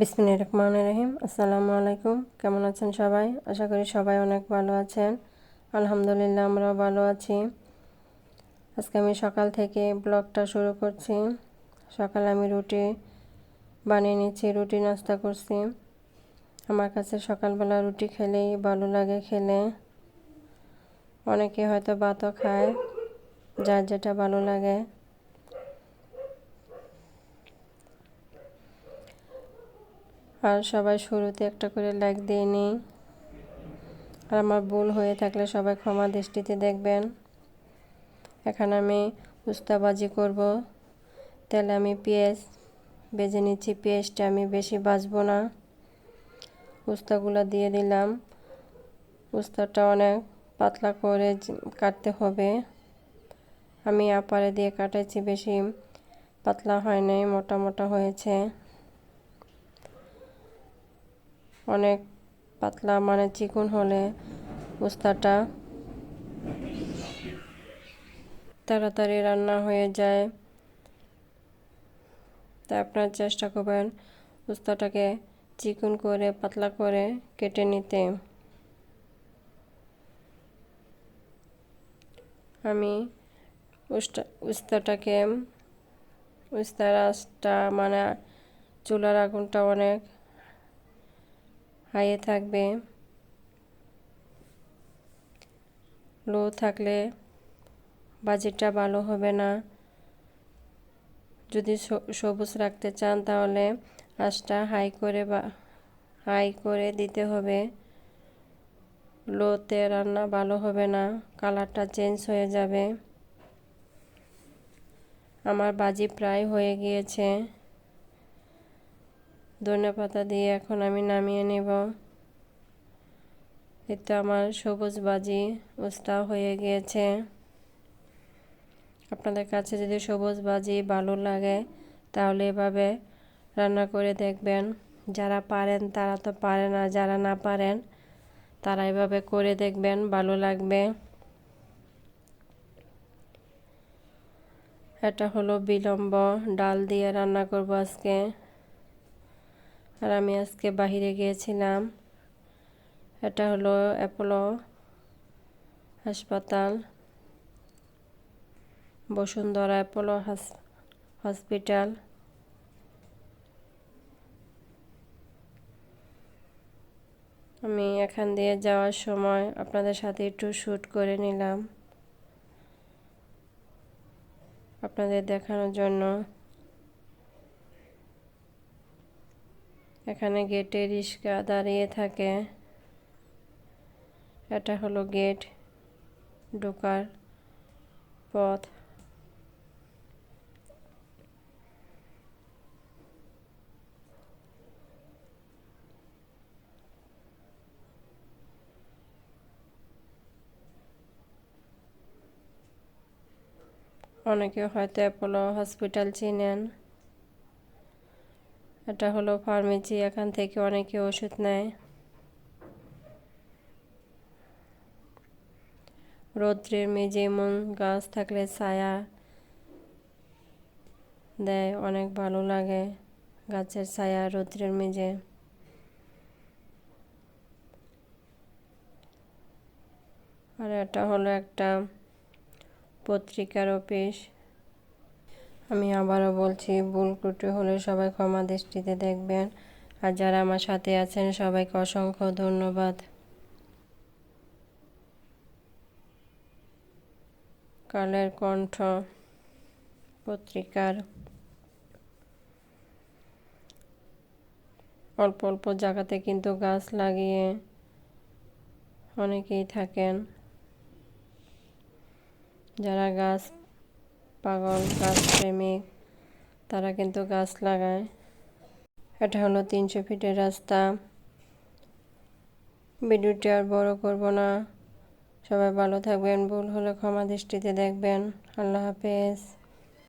বিসমিল্লাহির রহমানির রহিম। আসসালামু আলাইকুম। কেমন আছেন সবাই? আশা করি সবাই অনেক ভালো আছেন। আলহামদুলিল্লাহ, আমরাও ভালো আছি। আজকে আমি সকাল থেকে ব্লগটা শুরু করছি। সকালে আমি রুটি বানিয়ে নিচ্ছি, রুটি নাস্তা করছি। আমার কাছে সকালবেলা রুটি খেলেই ভালো লাগে খেলে। অনেকে হয়তো ভাতও খায়, যার যেটা ভালো লাগে। আর সবাই শুরুতে একটা করে লাইক দিয়ে নিই। আর আমার ভুল হয়ে থাকলে সবাই ক্ষমা দৃষ্টিতে দেখবেন। এখানে আমি উস্তাবাজি করব। তাহলে আমি পেঁয়াজ বেজে নিচ্ছি, পেঁয়াজটা আমি বেশি বাজবো না। উস্তাগুলো দিয়ে দিলাম। উস্তাটা অনেক পাতলা করে কাটতে হবে। আমি আপারে দিয়ে কাটাইছি, বেশি পাতলা হয় নাই মোটা মোটা হয়েছে। অনেক পাতলা মানে চিকন হলে উস্তাটা তাড়াতাড়ি রান্না হয়ে যায়। তাই আপনার চেষ্টা করবেন উস্তাটাকে চিকন করে, পাতলা করে কেটে নিতে। আমি উস্তা উস্তাটাকে উস্তার আঁচটা মানে চুলার আগুনটা অনেক হাইয়ে থাকবে। লো থাকলে বাজেটটা ভালো হবে না। যদি সবুজ রাখতে চান তাহলে আঁচটা হাই করে বা, হাই করে দিতে হবে। লোতে রান্না ভালো হবে না, কালারটা চেঞ্জ হয়ে যাবে। আমার বাজি প্রায় হয়ে গিয়েছে। ধনে পাতা দিয়ে এখন আমি নামিয়ে নেব। এতে আমার সবুজ বাজি উস্তা হয়ে গিয়েছে। আপনাদের কাছে যদি সবুজ বাজি ভালো লাগে, তাহলে এভাবে রান্না করে দেখবেন। যারা পারেন, তারা তো পারেন আর যারা না পারেন, তারা এভাবে করে দেখবেন, ভালো লাগবে। এটা হলো বিলম্ব ডাল দিয়ে রান্না করব আজকে। আর আমি আজকে বাহিরে গিয়েছিলাম। এটা হলো অ্যাপোলো হাসপাতাল, বসুন্ধরা অ্যাপোলো হসপিটাল। আমি এখান দিয়ে যাওয়ার সময় আপনাদের সাথে একটু শ্যুট করে নিলাম। আপনাদের দেখানোর জন্য এখানে গেটে রিক্সা দাঁড়িয়ে থাকে। এটা হলো গেট ঢোকার পথ। অনেকে হয়তো অ্যাপোলো হসপিটাল চিনেন। এটা হলো ফার্মেসি, এখান থেকে অনেকে ওষুধ নেয়। রৌদ্রের মেঝে এমন গাছ থাকলে ছায়া দেয়, অনেক ভালো লাগে গাছের ছায়া রৌদ্রের মেঝে। আর এটা হলো একটা পত্রিকার অফিস। আমি আবারও বলছি, ভুল ত্রুটি হলে সবাই ক্ষমা দৃষ্টিতে দেখবেন। আর যারা আমার সাথে আছেন, সবাইকে অসংখ্য ধন্যবাদ। কালের কণ্ঠ পত্রিকার অল্প অল্প জায়গাতে কিন্তু গাছ লাগিয়ে অনেকেই থাকেন। যারা গাছ পাগল গাছ প্রেমিক তারা কিন্তু গাছ লাগায়। এটা হলো তিনশো ফিটের রাস্তা। ভিডিওটি আর বড় করব না। সবাই ভালো থাকবেন, ভুল হলে ক্ষমা দৃষ্টিতে দেখবেন। আল্লাহ হাফেজ।